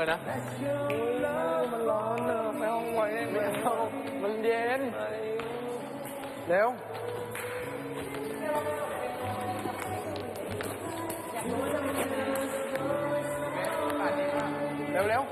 เลยนะ มันร้อนเนอะไปห้องไว้ไม่เอามันเย็น เร็วเร็วเร็ว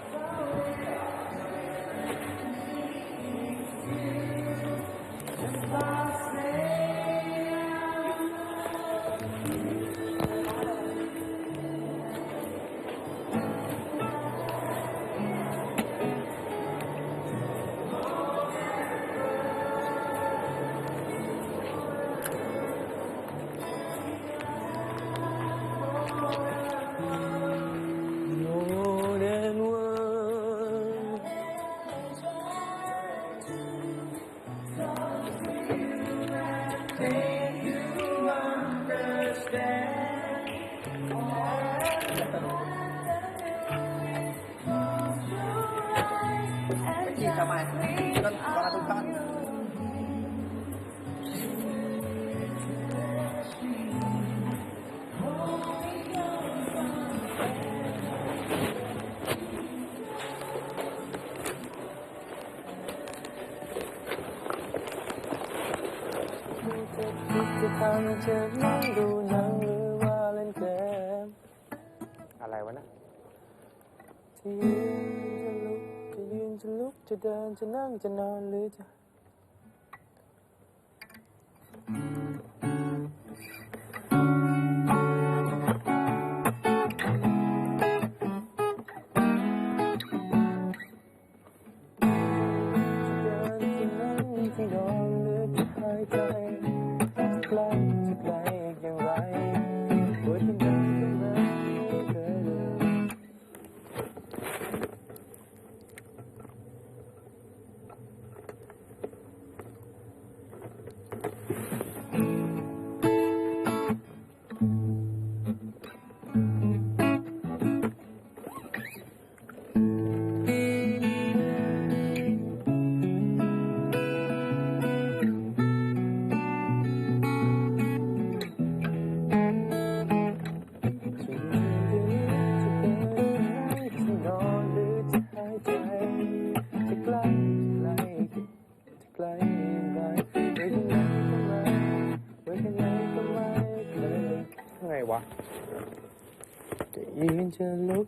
จะยืนจะลุกจะยืนจะลุกจะเดินจะนั่งจะนอนหรือจะ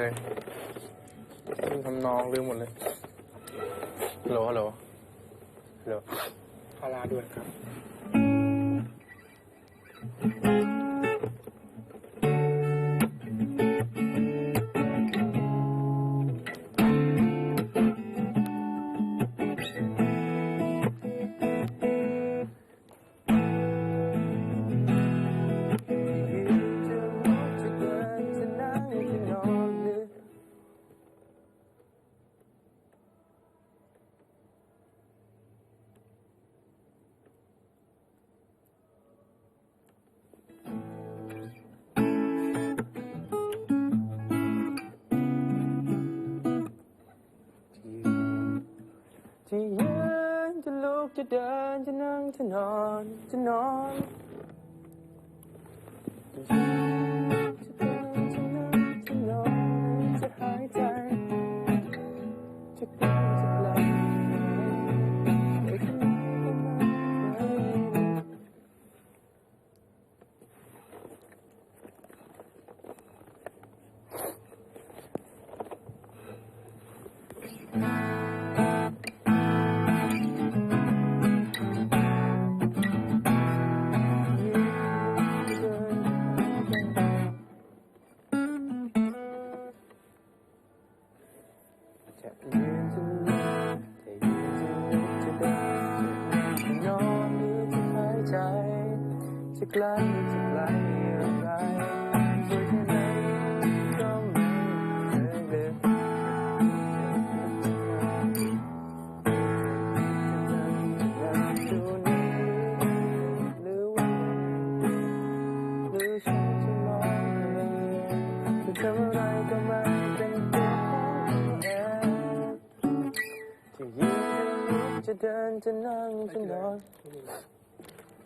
เลยทำนองลืมหมดเลยฮัลโหลฮัลโหลฮัลโหลพาราด้วนครับ จะยืนจะลุกจะเดินจะนั่งจะนอนจะนอนจะยืนจะเดินจะนั่งจะนอนจะหายใจจะเดินจะไหล จะเดินจะนั่งจะนอน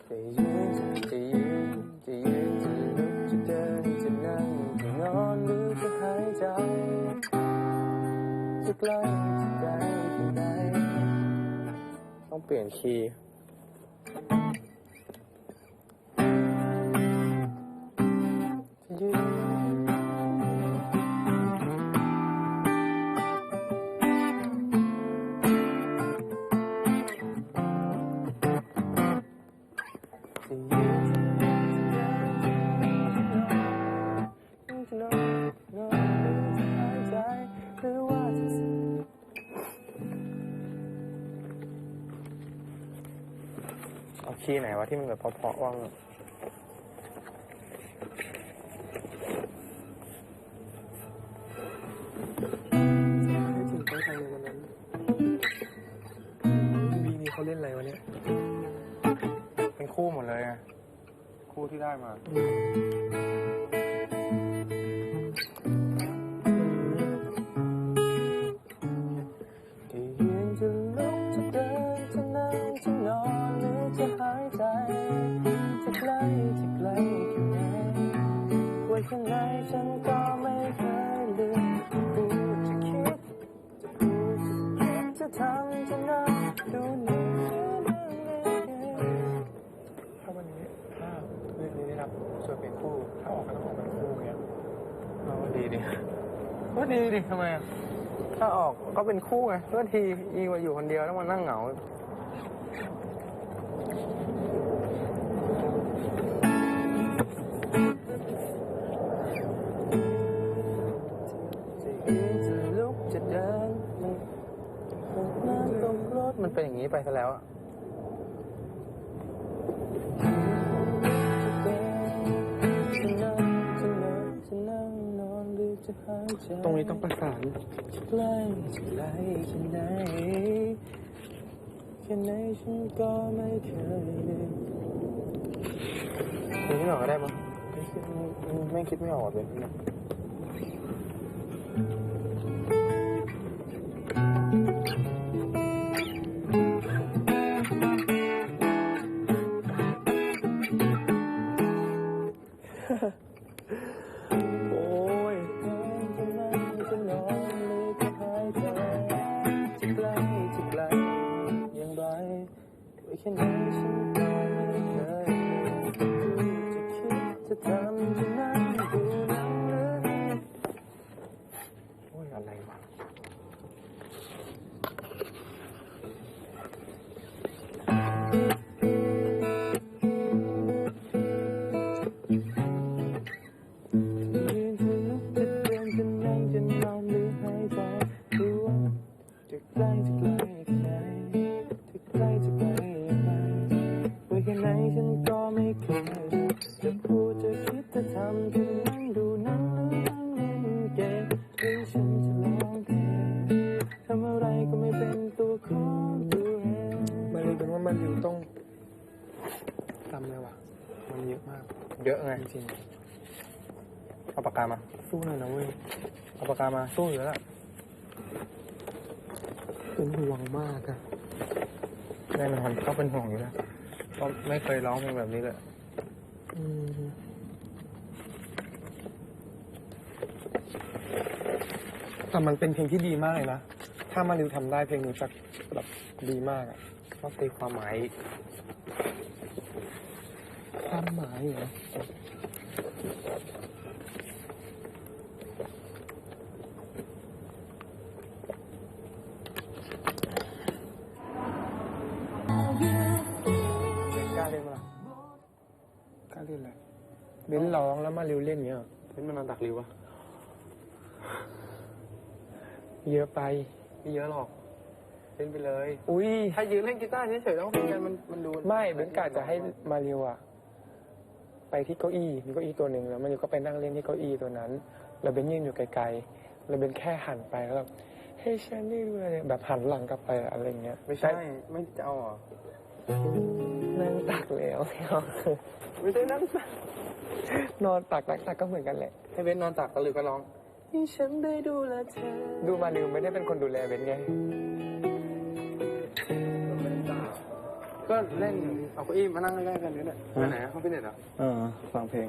จะยืนจะยืนจะยืนจะลุกจะเดินจะนั่งจะนอนหรือจะหายใจจะใกล้จะไกลที่ไหนต้องเปลี่ยนคีย์ เอาคีย์ไหนวะที่มันแบบเพราะๆว่างไม่ถึงต้องทำในวันนั้นวีนี้เขาเล่นอะไรวะเนี่ย เป็นคู่หมดเลยไงคู่ที่ได้มา ดีดิก็ดีดิทำไมอะถ้าออกก็เป็นคู่ไงก็ทีอีกว่าอยู่คนเดียวต้องมานั่งเหงา จะยืนจะลุกจะเดินนั่งตรงรถมันเป็นอย่างนี้ไปซะแล้วอะ ตรงนี้ต้องประสานใกล้ไกลแค่ไหนแค่ไหนฉันก็ไม่เคยลืมเพลงนี้หน่อยก็ได้ปะไม่คิดไม่คิดไม่ออกเลย ยื สู้อยู่แล้วล่ะเป็นห่วงมากอะแน่นอนก็เป็นห่วงอยู่แล้วเพราะไม่เคยร้องเพลงแบบนี้เลยอืมแต่มันเป็นเพลงที่ดีมากเลยนะ ถ้ามาริวทำได้เพลงนี้จะแบบดีมากอะต้องตีความหมาย ความหมายเหรอาริวเล่นเงี้ยเหรอเล่นมันนอนตักริววะเยอะไปไม่เยอะหรอก เล่นไปเลย อุ้ยถ้ายืนเล่นกีตาร์เฉยๆต้องเพลงกันมันมันดูไม่เบนกะจะให้มาริวอะไปที่เก้าอี้มีเก้าอี้ตัวหนึ่งแล้วมาริวก็ไปนั่งเล่นที่เก้าอี้ตัวนั้นแล้วเบนยืนอยู่ไกลๆแล้วเบนแค่หันไปแล้วแบบเฮ้ยฉันได้ดูอะไรแบบหันหลังกลับไปอะไรเงี้ยไม่ใช่ไม่จะเอาเหรอนั่งตักแล้วไม่ใช่นั่น นอนตักตักตักก็เหมือนกันแหละ ให้เบนนอนตักตะลือก็ร้องที่ฉันได้ดูแลเธอ ดูมาริวไม่ได้เป็นคนดูแลเบนไงมก็เล่นอยู่เอาเก้าอี้มานั่งใกล้ๆกันนี่แหละไปไหนอะห้องฟิตเนสเหรอเออ ฟังเพลง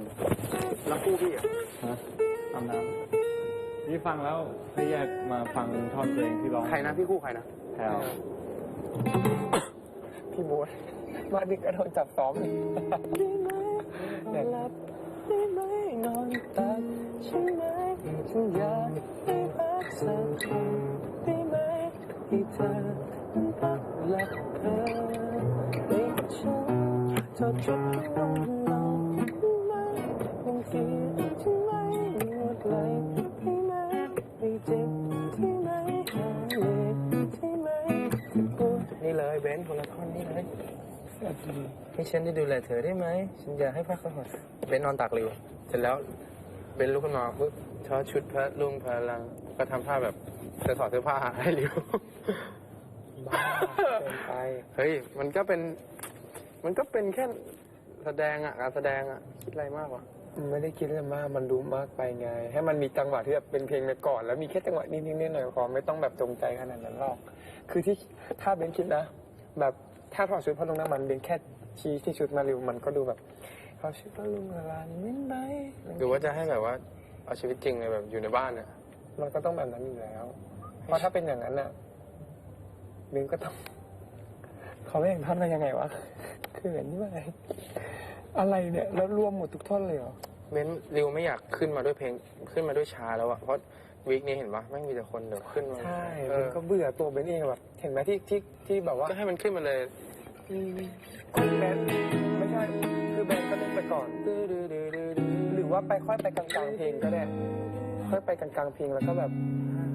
แล้วคู่พี่อะฮะอาบน้ำนี่ฟังแล้วให้แยกมาฟังท่อนเพลงที่ร้องใครนะพี่คู่ใครนะแถวพี่โบ๊ทมาดึกก็โดนจับซ้อมอีก ได้ไหมหลับ ได้ไหมนอนตักใช่ไหมฉันอยากได้พักสักคืนได้ไหมที่เธอนั้นพักหลับเธอในฉันจะจุดให้นอนนอนได้ไหมบางทีฉันไม่หมดเลย ให้ฉันได้ดูแลเธอได้ไหม ฉันอยากให้พักผ่อนเบนนอนตักริว เสร็จแล้วเบนลุกขึ้นมาปุ๊บชอชุดพระลุงพลัง ก็ทำท่าแบบจะถอดเสื้อผ้าให้ริวบ้าเกินไป เฮ้ย มันก็เป็น มันก็เป็นแค่แสดงอะการแสดงอะคิดอะไรมากวะไม่ได้คิดอะไรมากมันรู้มากไปไง ให้มันมีจังหวะที่แบบเป็นเพลงไปก่อน แล้วมีแค่จังหวะนิดๆหน่อยๆพอไม่ต้องแบบจงใจขนาดนั้นหรอก คือที่ถ้าเบนคิดนะ แบบ ถ้าถอดชุดพอลงน้ำมันเบนแค่ชี้ที่ชุดมาริวมันก็ดูแบบถอดชุดพอลงอะไรนิดไหมหรือว่าจะให้แบบว่าเอาชีวิตจริงเลยแบบอยู่ในบ้านเนี่ยมันก็ต้องแบบนั้นอยู่แล้ว เพราะถ้าเป็นอย่างนั้นน่ะเบนก็ต้องเขาไม่เห็นท่อนมายังไงวะเขินนี่ว่าไงอะไรเนี่ยแล้วรวมหมดทุกท่อนเลยเหรอเบนริวไม่อยากขึ้นมาด้วยเพลงขึ้นมาด้วยช้าแล้วอะเพราะวีคนี้เห็นปะไม่งมีแต่คนเดี๋ยวขึ้นมาใช่เอเบอนก็เบื่อตัวเบนเองแบบเห็นไหมที่ที่ที่แบบว่าก็ให้มันขึ้นมาเลย แบนไม่ใช่ คือแบนก็เล่นไปก่อนหรือว่าไปค่อยไปกลางๆเพลงก็ได้ ค่อยไปกลางๆเพลงแล้วก็แบบ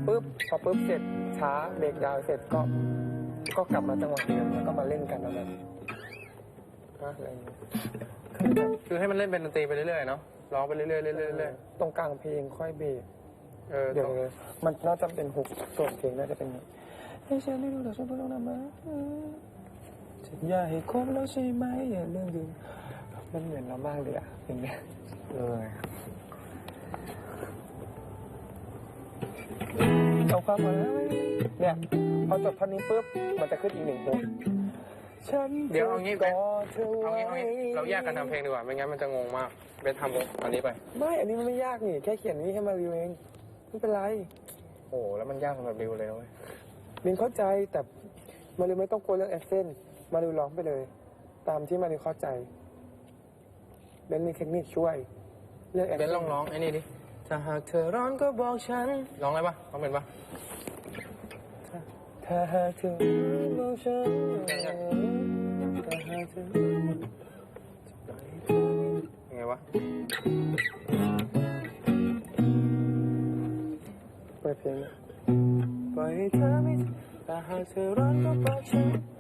ปุ๊บพอปุ๊บเสร็จช้าเบรกดาวน์เสร็จก็ ก็กลับมาจังหวะเดิมแล้วก็มาเล่นกันแล้วแบบนะอะไรอย่างเงี้ยคือแบบคือให้มันเล่นเป็นดนตรีไปเรื่อยๆเนาะร้องไปเรื่อยๆเรื่อยๆเรื่อยตรงกลางเพลงค่อยเบรกๆเออเดี๋ยวเลยมันน่าจะเป็นหกส่วนเพลงน่าจะเป็นอย่างนี้ให้ฉันได้ดูแต่ฉันเพิ่งลงน้ำมา ฉันอยากให้คบแล้วใช่ไหมอย่าเรื่องดึงมันเหมือนเรามากเลยอะอย่างเงี้ยเออเอาความหมายเนี่ยพอจบท่อนนี้ปุ๊บมันจะขึ้นอีกหนึ่งฮุกฉันเดี๋ยวเอางี้กเบนอดเธอเอาไว้งี้เอางี้เราแยกกันทำเพลงดีกว่าไม่งั้นมันจะงงมากเบนทำอันนี้ไป ไม่อันนี้มันไม่ยากนี่แค่เขียนนี่ให้มารีวเองไม่เป็นไรโอ้โหแล้วมันยากสำหรับริวเลยนะเว้ยมินเข้าใจแต่มาริวไม่ต้องกลัวเรื่องแอคเซนต์ มาริวร้องไปเลย ตามที่มาริวเข้าใจเบนมีเทคนิคช่วยเรื่องแอคเบเซนนต์ลองร้องไอ้นี่ดิถ้าหากเธอร้อนก็บอกฉันร้องได้ปะร้องเป็นปะถ้าหากเธอบอกฉันถ้าหากเธอยังไงวะเปิดเพลงปล่อยให้เธอไม่ถ้าหากเธอร้อนก็บอกฉันปับปับ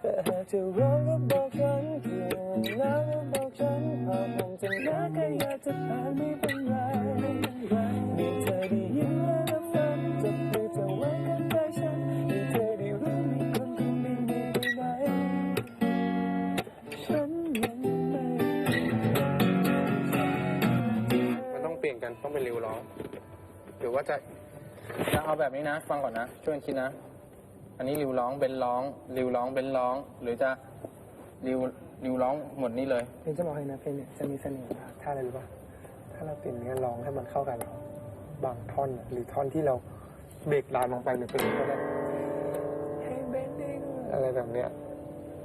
แต่หากเธอร้องก็บอกฉันเธอหนาวก็บอกฉันหากผมจะหนาวแค่อยากจะผ่านไม่เป็นไรมีเธอได้ยินและรับฟังจับมือเธอไว้กับใจฉันมีเธอได้รู้มีคนคนหนึ่ม่ได้ไหนฉันยังไม่มันต้องเปลี่ยนกันต้องเป็นริวร้องหรือว่าจะจะเอาแบบนี้นะ ฟังก่อนนะช่วยกันคิดนะ อันนี้ริวร้องเบนร้อง ริวร้องเบนร้อง หรือจะริวริวร้องหมดนี้เลย เพลงจะบอกให้นะเพลงเนี่ยจะมีเสน่ห์มากถ้าอะไรรู้ป่ะถ้าเราเปลี่ยนเนื้อร้องให้มันเข้ากัน บางท่อนน่ะหรือท่อนที่เราเบรกดาวน์ลงไปหรือเป็นก็ได้ให้เบนดิ้งอะไรแบบเนี้ย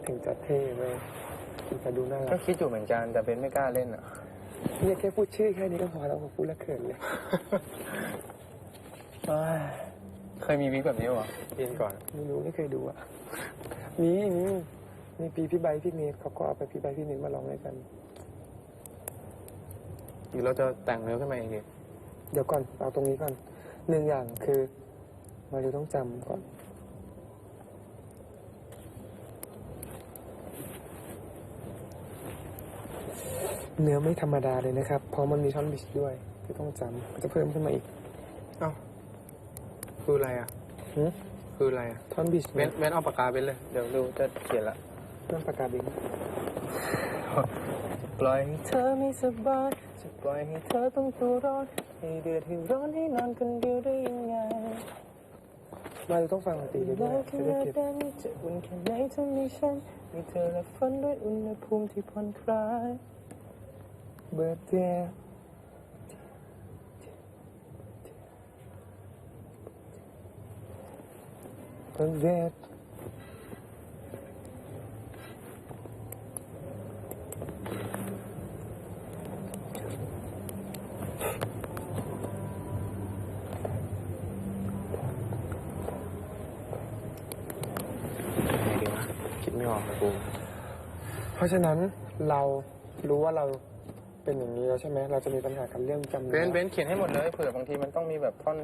ถึงจะเท่เลยถึงจะดูน่ารัก็กคิดอยู่เหมือนกันแต่เบนไม่กล้าเล่นอะ เนี่ยแค่พูดชื่อแค่นี้ก็พอแล้วผมพูดแล้วเขินเลย เคยมีวิกแบบนี้เหรอเรียนก่อน ไม่รู้ไม่เคยดูอะมีมีมีปีพี่ใบร์ทพี่เนทเขาก็เอาไปพี่ใบร์ทพี่เนทมาร้องด้วยกันหรือเราจะแต่งเนื้อขึ้นมาเองดีเดี๋ยวก่อนเอาตรงนี้ก่อนหนึ่งอย่างคือมาดูต้องจำก่อนเนื้อไม่ธรรมดาเลยนะครับ เพราะมันมีท่อนบิชด้วยที่ต้องจำจะเพิ่มขึ้นมาอีก เอ้า คืออะไรอะหึคืออะไรอะท่อนบิชเบนเบนเอาปากกาเบนเลย เดี๋ยวดูจะเขียนละเรื่องปากกาบินปล่อยให้เธอไม่สบายจะปล่อยให้เธอต้องตัวร้อนให้เดือดให้ร้อนให้นอนคนเดียวได้ยังไงมาเราต้องฟังดนตรีไปด้วแล้ยวแค่จะได้เก็บนั้นจะอุ่นแค่ไหนถ้ามีฉันมีเธอและฝันด้วยอุณหภูมิที่ผ่อนคลายเบิ ร์ดเดย์เบิร์ดเดย์ไงดีวะคิดไม่ออกเลยกูเพราะฉะนั้นเรารู้ว่าเราเป็นอย่างนี้แล้วใช่ไหม เราจะมีปัญหากันเรื่องจำเบนซ์เบนซ์เขียนให้หมดเลยเผื่อบางทีมันต้องมีแบบท่อน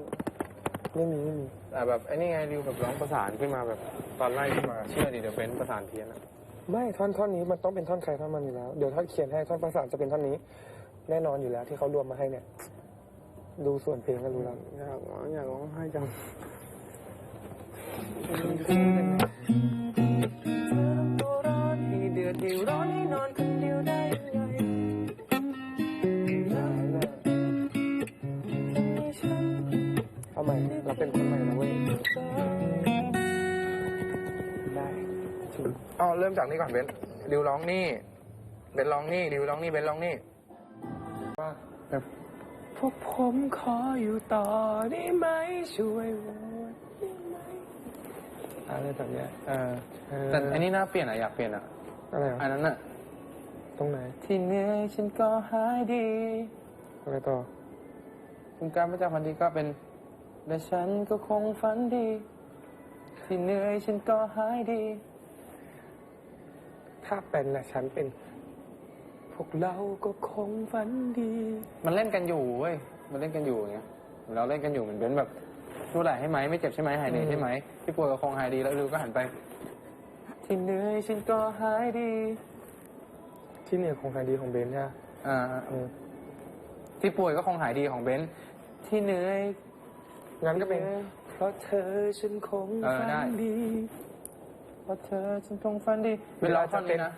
ไม่มีไม่มีอ่าแบบไอ้นี่ไงริวแบบร้องประสานขึ้นมาแบบตอนไล่ขึ้นมาเชื่อดิเดี๋ยวเบนซ์ประสานเพี้ยนอะไม่ท่อนท่อนนี้มันต้องเป็นท่อนใครท่อนมันอยู่แล้วเดี๋ยวท่อนเขียนให้ท่อนประสานจะเป็นท่อนนี้ แน่นอนอยู่แล้วที่เขารวมมาให้เนี่ย ดูส่วนเพลงก็รู้แล้วอยากร้องอยากร้องไห้จัง ริ่มจากนี่ก่อนเบนซ์ริวร้องนี่เบนซ์ร้องนี่ริวร้องนี่เบนซ์ร้องนี่ว่าแบบพวกผมขออยู่ต่อได้ไหมช่วยโหวตได้ไหมอะไรแบบเนี้ยเออเออแต่อันนี้น่าเปลี่ยนอะอยากเปลี่ยนอะอะไรอะอันนั้นอะตรงไหนที่เหนื่อยฉันก็หายดีอะไรต่อคุณการพระเจ้าพันธีก็เป็นและฉันก็คงฝันดี ที่เหนื่อยฉันก็หายดี ถ้าเป็นและฉันเป็น พวกเราก็คงฝันดี มันเล่นกันอยู่เว้ย มันเล่นกันอยู่อย่างเงี้ย เราเล่นกันอยู่เหมือนเป็นแบบรู้ไหลให้ไหมไม่เจ็บใช่ไหมหายเหนื่อยใช่ไหมที่ป่วยก็คงหายดีแล้วริวก็หันไป ที่เหนื่อยฉันก็หายดี ที่เหนือของคดีของเบนใช่ไหมอ่าเออที่ป่วยก็คงหายดีของเบนซ์ที่เหนื่อยงั้นก็เป็น เพราะเธอฉันคงเออฝัได้ นดีเพ ราะเธอฉันคงฝันดีเป็นร้องท่อนนี้นะ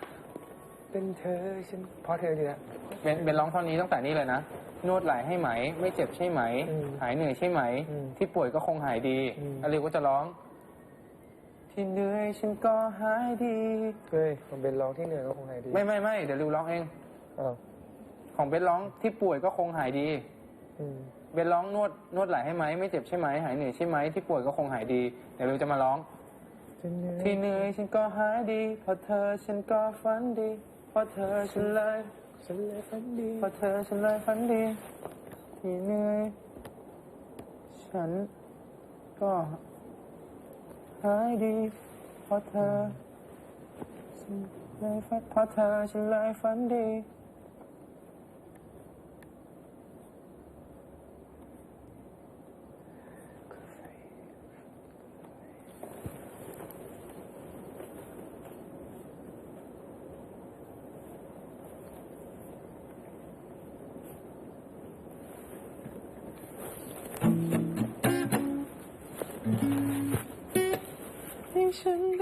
เป็นเธอฉันเพราะเธอดีละเป็นเป็นร้องท่อนนี้ตั้งแต่นี้เลยนะ นวดไหลให้ไหม ไม่เจ็บใช่ไหมอืมหายเหนื่อยใช่ไหมอืมที่ป่วยก็คงหายดีอืมอลิวก็จะร้อง ที่เหนื่อยฉันก็หายดีเฮ้ยของเบนร้องที่เหนือก็คงหายดี ไม่ไม่ไม่เดี๋ยวริวร้องเองอ้าวของเบนร้องที่ป่วยก็คงหายดีอืมเบนร้องนวดนวดไหลให้ไหมไม่เจ็บใช่ไหมหายเหนื่อยใช่ไหมที่ป่วยก็คงหายดีเดี๋ยวริวจะมาร้องจะเหนื่อย ที่เหนื่อยฉันก็หายดีเพราะเธอฉันก็ฝันดีเพราะเธอฉันเลยฉันเลยฝันดีเพราะเธอฉันเลยฝันดี ที่เหนื่อยฉันก็หายดีเพราะเธอฉันเลยฝันเพราะเธอฉันเลยฝันดี ให้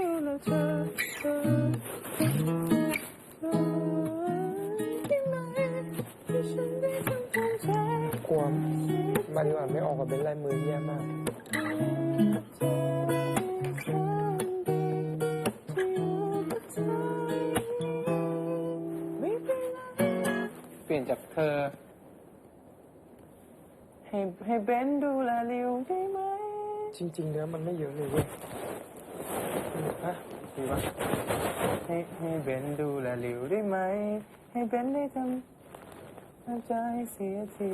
ำน้ำใจเสียที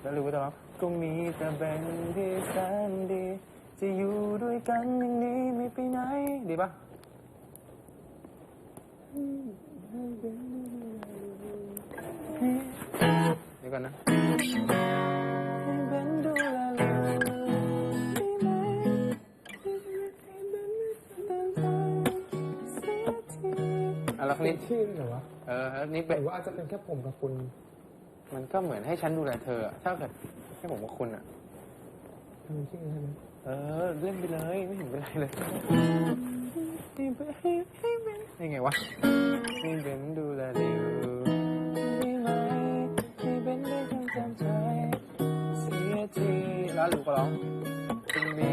แล้วริวก็จะร้องก็มีแต่แบนที่แสนดี จะอยู่ด้วยกันอย่างนี้ไม่ไปไหน ดีปะเดี๋ยวก่อนนะ แล้วคนนี้ที่เหรอวะเออแล้วนี่หเป็นรือว่าอาจจะเป็นแค่ผมกับคุณมันก็เหมือนให้ฉันดูแลเธออะถ้าเกิดให้ผมกับคุณอะ ทำที่อื่นใช่ไหมเออเล่นไปเลยไม่เห็นเป็นไรเลยยังไงวะให้เบนดูแลริวได้ไหมให้เบนได้ทำตามใจเสียทีแล้วลูกก็ร้องจะมี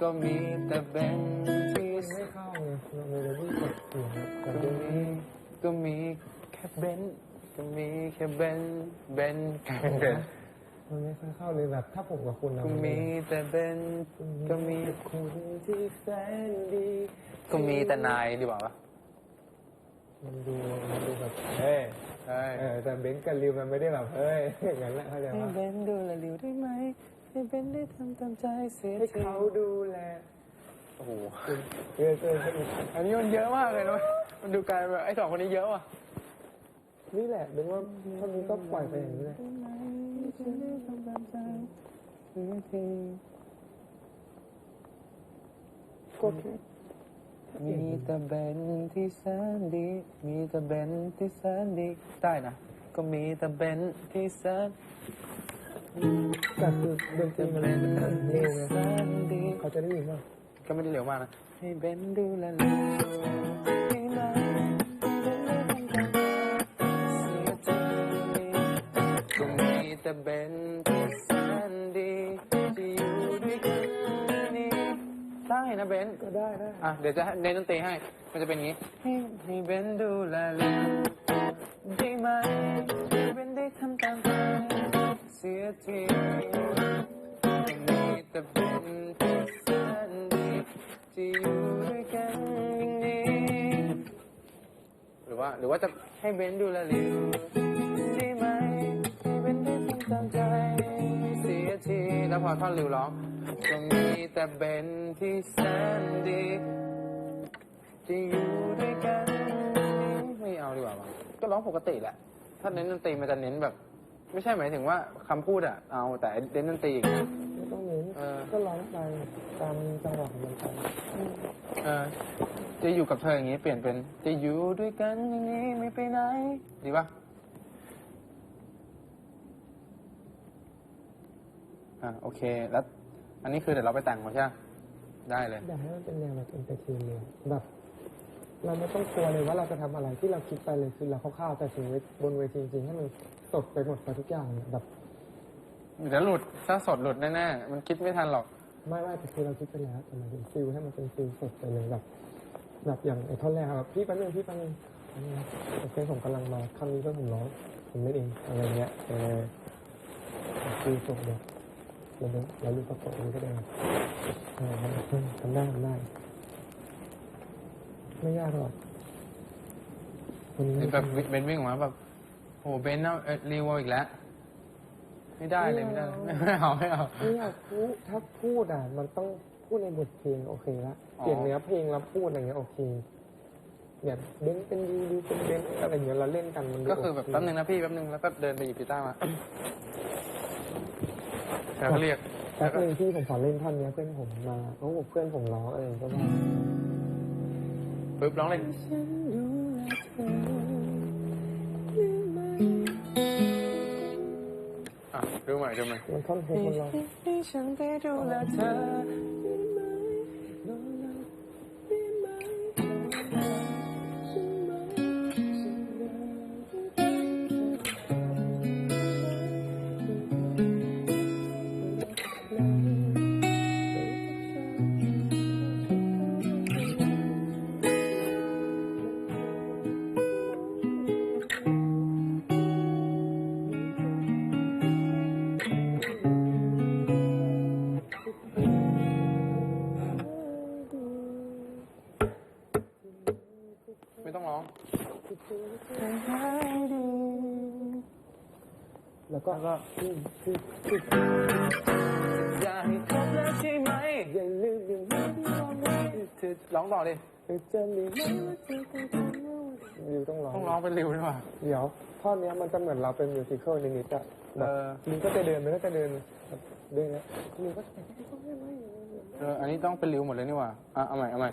ก็มีแต่เบนที่มัน ไม่เข้าเราเมโลดี้กดเสียงแต่ก็มี ก็มีแค่เบนก็มีแค่เบนเบนกลายเป็นเบนมันไม่ค่อยเข้าเลยแบบถ้าผมกับคุณนะก็มีแต่เบนก็มีคุณที่แสนดี ก็มีแต่นายดีกว่าปะมันดูมันดูแบบเฮ้ยใช่แต่เบนซ์กับริวมันไม่ได้แบบเฮ้ยอย่างนั้นแหละเข้าใจให้ปะเบนดูแลริวได้ไหมให้เบนได้ทำตามใจเสียให้เขาดูแล อ้โหเออเออให้อีกอันนี้มันเยอะมากเลยนะมันดูกลายแบบไอ้สองคนนี้เยอะว่ะนี่แหละเบนซ์ว่าท่อนนี้ก็ปล่อยไปอย่างนี้แหละก็แค่มีแต่เบนที่แสนดี มีแต่เบนที่แสนดีได้นะ ก็มีแต่เบนที่แสนแต่คือดนตรีมันเร็วไงแสนดีเขาจะได้ยินว่า ก็ไม่ได้เร็วมากนะให้เบนดูแลเร็วให้ไหมเสียใจก็มีแต่เบนที่แสนดีที่อยู่ด้วยกันนี่ได้นะเบนก็ได้ได้อะเดี๋ยวจะเน้นดนตรีให้ มันจะเป็นอย่างนี้ให้ให้เบนดูแลเราได้ไหมให้เบนได้ทำตามใจเสียทีจะมีแต่เบน หรือว่าหรือว่าจะให้เบนดูแลริวได้ไหมให้เบนได้ทำตามใจเสียทีแล้วพอท่อนริวร้องก็มีแต่เบนที่แสนดีที่อยู่ด้วยกันไม่เอาดีกว่ามั้งก็ร้องปกติแหละ ถ้าเน้นดนตรีมันจะเน้นแบบ ไม่ใช่หมายถึงว่าคำพูดอะเอาแต่เน้นดนตรีอย่างเงี้ย ก็ร้องไปตามจังหวะของมันไปเออจะอยู่กับเธออย่างนี้เปลี่ยนเป็นจะอยู่ด้วยกันอย่างนี้ไม่ไปไหน ดีปะอะโอเค แล้ว อันนี้คือเดี๋ยวเราไปแต่งมาใช่ไหมได้เลยอยากให้มันเป็นแนวแบบเอนเตอร์เทนเลยแบบ เราไม่ต้องกลัวเลยว่าเราจะทำอะไรที่เราคิดไปเลยคือเราคร่าวๆแต่ถึงบนเวทีจริงๆให้มันสดไปหมดไปทุกอย่างเนี่ยแบบ เดี๋ยวหลุดถ้าสดหลุดแน่ๆมันคิดไม่ทันหรอก ไม่ไม่แต่คือเราคิดไปแล้วแต่หมายถึงฟิลให้มันเป็นฟิลสดไปเลยแบบแบบอย่างไอ้ท่อนแรกอะแบบพี่แป๊บนึงพี่แป๊บนึงอันนี้นะโอเคผมกำลังมาคำนี้ก็ผมร้องผมเล่นเองอะไรเงี้ยเออฟิลสดเลยเราเล่นเราลูกประกอบนี้ก็ได้เออทำได้ทำได้ไม่ยากหรอกวันนี้แบบเบนวิ่งออกมาแบบโหเบนเอาเอ่อรีวอลอีกแล้ว ไม่ได้เลยไม่ได้เลยไม่เอาไม่เอาไม่อยากพูดถ้าพูดอะ มันต้องพูดในบทเพลงโอเคละอ๋อเปลี่ยนเนื้อเพลงแล้วพูดอะไรเงี้ยโอเคแบบเบนเป็นยูดูเป็นเบนอะไรเงี้ยเราเล่นกันมันดูก็คือแบบโเแป๊บนึงนะพี่แป๊บนึงแล้วก็เดินไปหยิบกีตาร์มาแล้วก็เรียกแป๊บนึงที่ผมขอเล่นท่อนเนี้ยเพื่อนผมมาเขาบอกเพื่อนผมร้องอะไรก็ว่าปึ๊บร้องเลย ดูใหม่ดูใหม่มันท่อนฮุกมันร้อง ให้ฉันได้ดูแลเธอ แล้วก็ที่ที่ที่อยากให้ครบแล้วใช่ไหมอย่าลืมอย่าลืมที่เราไม่เธอร้องต่อดิเคยเจอหรือไม่ว่าเธอต้องทำว่าริวต้องร้อง ต้องร้องเป็นริวด้วยว่ะเดี๋ยวท่อนเนี้ยมันจะเหมือนเราเป็นมิวสิควลนิดๆอะแบบเออ มันก็จะเดินมันก็จะเดินแบบเดินแล้วมันก็เออ อันนี้ต้องเป็นริวหมดเลยนี่หว่าอะเอาใหม่เอาใหม่